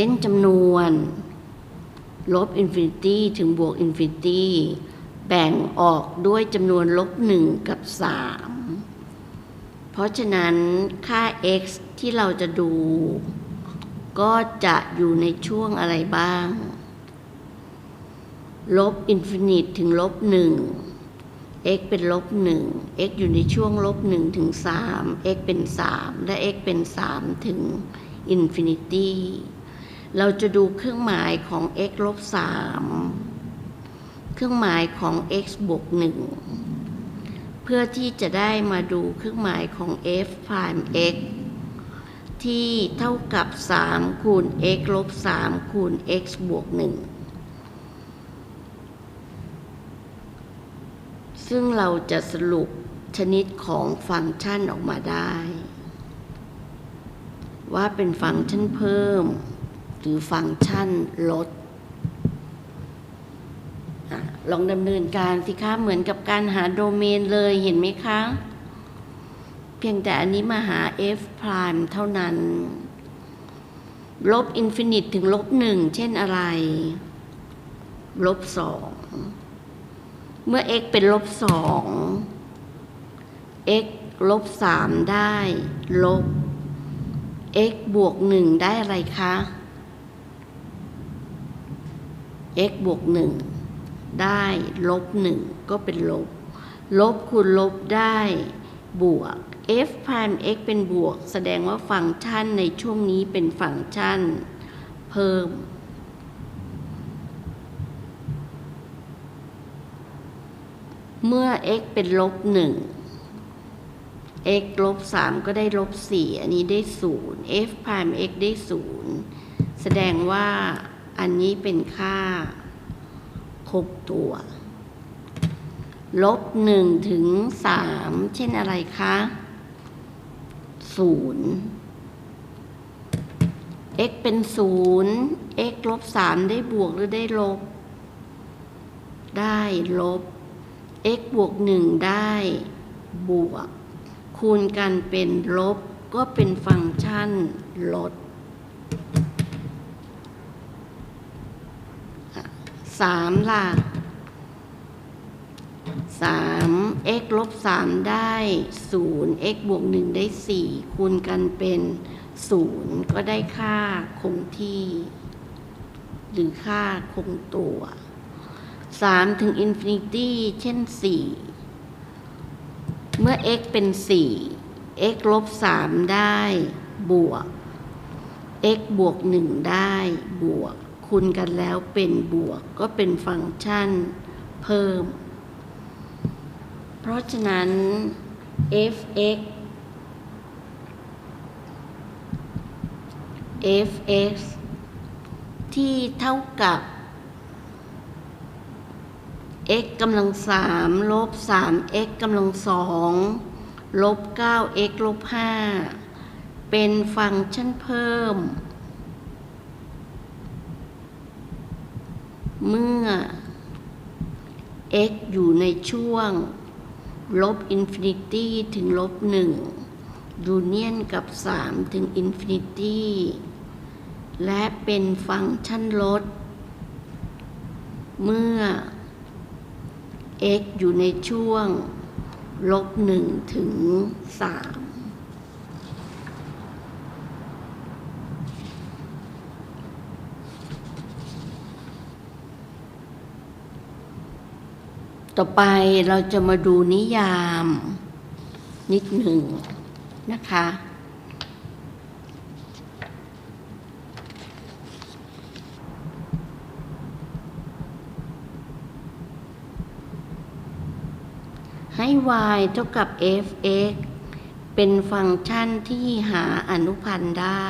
เส้นจำนวน ลบอินฟินิตี้ถึงบวกอินฟินิตี้แบ่งออกด้วยจำนวนลบหนึ่งกับ3เพราะฉะนั้นค่า x ที่เราจะดู ก็จะอยู่ในช่วงอะไรบ้าง ลบอินฟินิตถึงลบหนึ่ง x เป็นลบหนึ่ง x อยู่ในช่วงลบหนึ่งถึงสาม x เป็นสามและ x เป็นสามถึงอินฟินิตี้ เราจะดูเครื่องหมายของ x ลบสามเครื่องหมายของ x บวกหนึ่งเพื่อที่จะได้มาดูเครื่องหมายของ f prime x ที่เท่ากับ 3 คูณ x ลบ3คูณ x บวก1ซึ่งเราจะสรุปชนิดของฟังก์ชันออกมาได้ ว่าเป็นฟังก์ชันเพิ่ม หรือฟังก์ชันลดลองดำเนินการสิคะเหมือนกับการหาโดเมนเลยเห็นไหมคะ เพียงแต่อันนี้มาหา f prime เท่านั้น ลบอินฟินิตถึงลบหนึ่งเช่นอะไร ลบสองเมื่อ x เป็นลบสอง x ลบสามได้ ลบ x บวกหนึ่งได้อะไรคะ x บวกหนึ่งได้ลบหนึ่งก็เป็นลบ ลบคูณลบได้บวก f prime x เป็นบวก แสดงว่าฟังก์ชันในช่วงนี้เป็นฟังก์ชัน เพิ่ม เมื่อ x เป็นลบหนึ่ง x ลบสามก็ได้ลบสี่อันนี้ได้ศูนย์ f prime x ได้ศูนย์แสดงว่า อันนี้เป็นค่าคงตัว ลบหนึ่งถึงสามเช่นอะไรคะศูนย์ x เป็นศูนย์ x ลบสามได้บวกหรือได้ลบ ได้ลบ x บวกหนึ่งได้บวก คูณกันเป็นลบก็เป็นฟังก์ชันลด สามล่ะสาม x ลบสามได้ศูนย์ x บวกหนึ่งได้สี่คูณกันเป็นศูนย์ก็ได้ค่าคงที่ หรือค่าคงตัวสามถึงอินฟินิตี้เช่นสี่เมื่อ x เป็นสี่ x ลบสามได้บวก x บวกหนึ่งได้บวก คูณกันแล้วเป็นบวกก็เป็นฟังก์ชันเพิ่ม เพราะฉะนั้น f(x) f(x) ที่เท่ากับ x กำลังสามลบสาม x กำลังสองลบเก้า x ลบห้าเป็นฟังก์ชันเพิ่ม เมื่อ x อยู่ในช่วง ลบอินฟินิตี้ถึงลบหนึ่งยูเนียนกับ 3 ถึงอินฟินิตี้ และเป็นฟังก์ชันลด เมื่อ x อยู่ในช่วง ลบหนึ่งถึง 3 ต่อไปเราจะมาดูนิยามนิดหนึ่งนะคะ ให้ y เท่ากับ f(x) เป็นฟังก์ชันที่หาอนุพันธ์ได้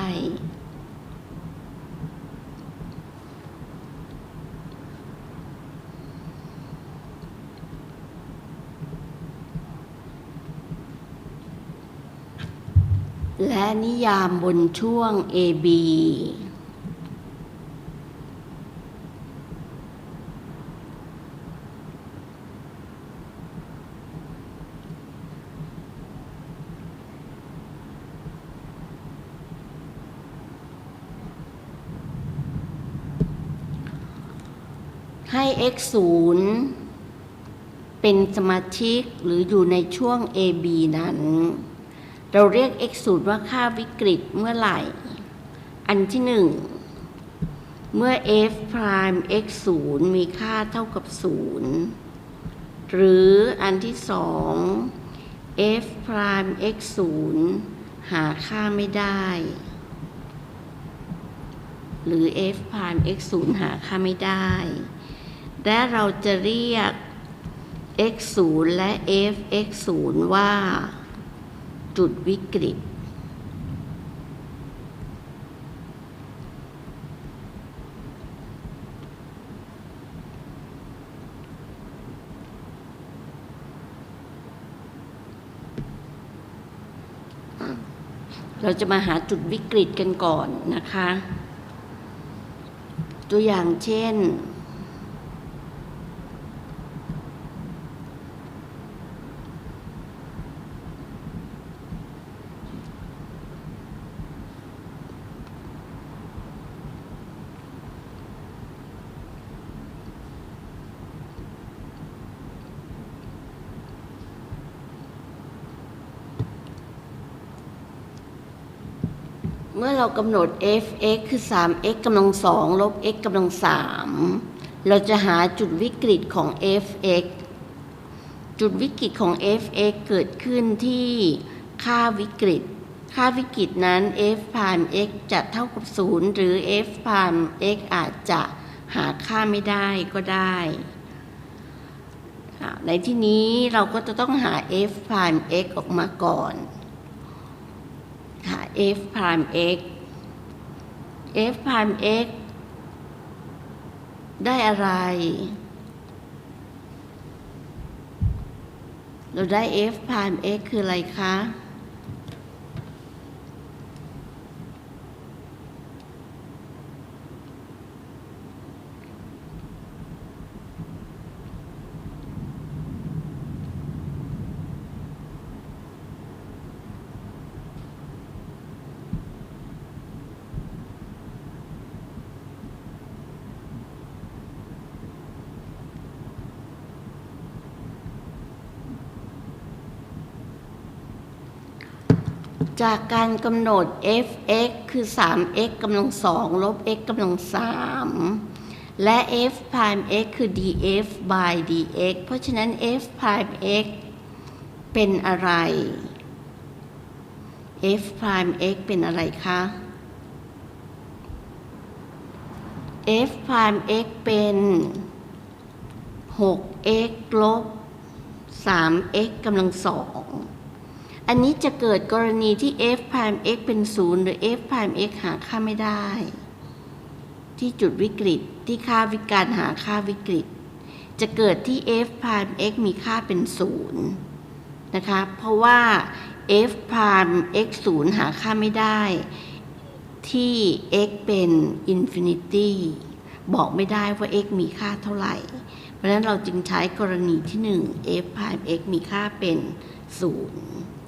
และนิยามบนช่วง AB ให้ x 0เป็นสมาชิกหรืออยู่ในช่วง AB นั้น เราเรียก x 0ว่าค่าวิกฤตเมื่อไหร่ อันที่หนึ่งเมื่อ f prime x 0มีค่าเท่ากับ 0 หรืออันที่สอง f prime x 0หาค่าไม่ได้ หรือ f prime x 0หาค่าไม่ได้ และเราจะเรียก x 0และ f x 0ว่า จุดวิกฤต เราจะมาหาจุดวิกฤตกันก่อนนะคะ ตัวอย่างเช่น เมื่อเรากำหนด f(x) คือ 3x กำลังสองลบ x กำลังสามเราจะหาจุดวิกฤตของ f(x) จุดวิกฤตของ f(x) เกิดขึ้นที่ค่าวิกฤต ค่าวิกฤตนั้น f prime x จะเท่ากับ 0 หรือ f prime x อาจจะหาค่าไม่ได้ก็ได้ ในที่นี้เราก็จะต้องหา f prime x ออกมาก่อน หา f prime x f prime x ได้อะไร เราได้ f prime x คืออะไรคะ จากการกำหนด f(x) คือ 3x กำลังสองลบ x กำลังสามและ f prime x คือ df by dx เพราะฉะนั้น f prime x เป็นอะไร f prime x เป็นอะไรคะ f prime x เป็น 6x ลบ 3x กำลังสอง อันนี้จะเกิดกรณีที่ f prime x เป็น 0 หรือ f prime x หาค่าไม่ได้ ที่จุดวิกฤตที่ค่าวิการหาค่าวิกฤต จะเกิดที่ f prime x มีค่าเป็น 0 นะคะ เพราะว่า f prime x 0 หาค่าไม่ได้ ที่ x เป็น infinity บอกไม่ได้ว่า x มีค่าเท่าไหร่ เพราะฉะนั้นเราจึงใช้กรณีที่ 1 f prime x มีค่าเป็น 0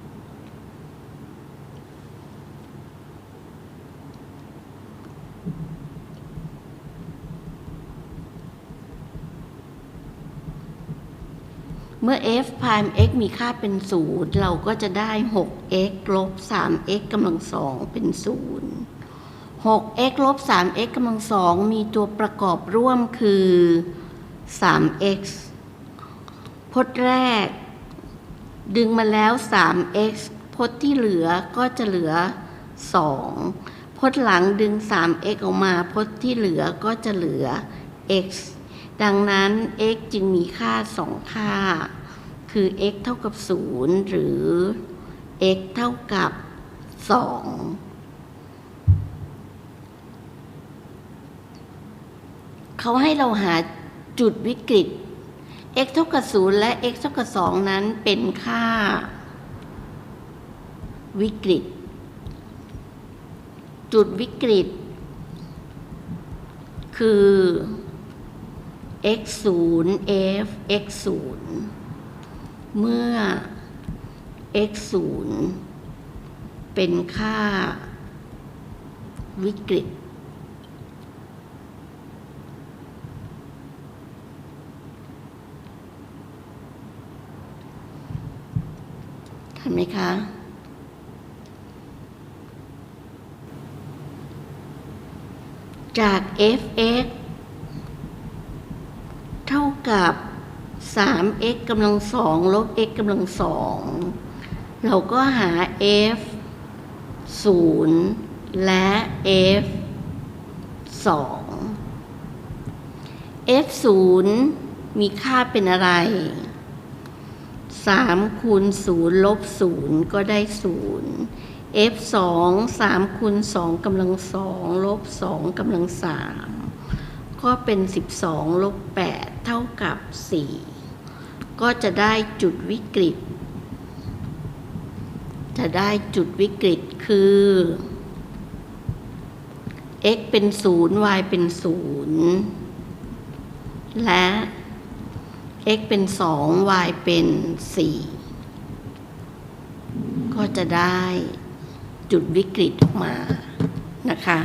เมื่อ f prime x มีค่าเป็น 0 เราก็จะได้ 6x ลบ 3x กำลังสองเป็น 0 6x ลบ 3x กำลังสองมีตัวประกอบร่วมคือ 3x พจน์แรก ดึงมาแล้ว 3x พจน์ที่เหลือก็จะเหลือ 2 พจน์หลังดึง 3x ออกมา พจน์ที่เหลือก็จะเหลือ x ดังนั้น x จึงมีค่า 2 ค่า คือ x เท่ากับ 0 หรือ x เท่ากับ 2 เขาให้เราหาจุดวิกฤต x เท่ากับ 0 และ x เท่ากับ 2 นั้นเป็นค่า วิกฤต จุดวิกฤต คือ x 0 f x 0เมื่อ x 0เป็นค่าวิกฤต ทันไหมคะจาก fx กับ 3x กำลังสองลบ x กำลังสองเราก็หา f 0 และ f 2 f 0มีค่าเป็นอะไร 3 คูณ 0 ลบ 0 ก็ได้ 0 f 2 3คูณ 2กำลัง2ลบ 2กำลัง3 ก็เป็น 12 ลบ 8 เท่ากับ 4 ก็จะได้จุดวิกฤต จะได้จุดวิกฤตคือ x เป็น 0 y เป็น 0 และ x เป็น 2 y เป็น 4 ก็จะได้จุดวิกฤตออกมานะคะ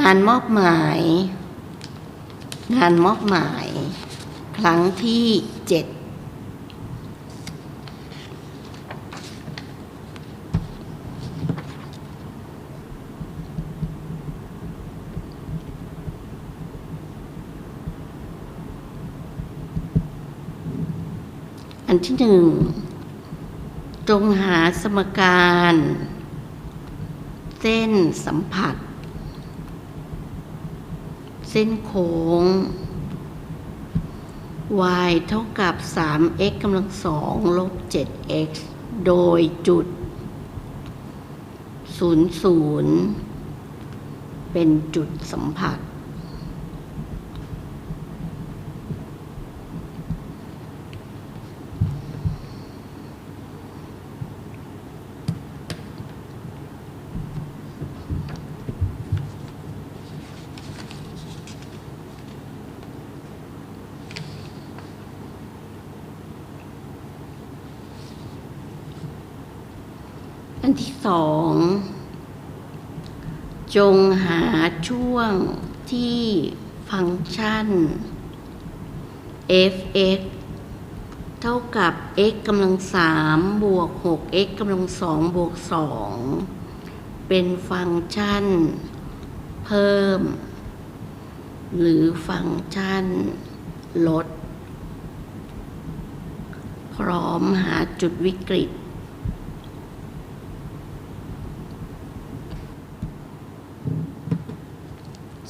งานมอบหมาย งานมอบหมาย ครั้งที่เจ็ดอันที่หนึ่งจงหาสมการ เส้นสัมผัส เส้นโค้ง y เท่ากับ 3x กำลังสองลบ 7x โดยจุด 00 เป็นจุดสัมผัส นที่สอง จงหาช่วงที่ฟังก์ชัน f(x) เท่ากับ x กำลังสามบวก 6x กำลังสองบวกสองเป็นฟังก์ชัน เพิ่ม หรือฟังก์ชัน ลด พร้อมหาจุดวิกฤต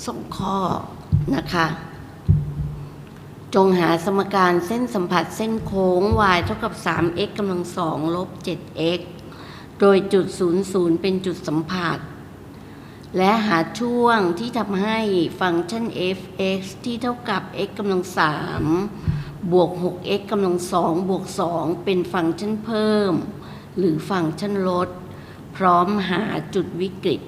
ส่งข้อนะคะ จงหาสมการเส้นสัมผัสเส้นโค้ง y เท่ากับ 3x กำลังสองลบ 7x โดยจุด 00 เป็นจุดสัมผัส และหาช่วงที่ทำให้ฟังก์ชัน f(x) ที่เท่ากับ x กำลัง3บวก 6x กำลัง2บวก 2 เป็นฟังก์ชันเพิ่ม หรือฟังก์ชันลด พร้อมหาจุดวิกฤต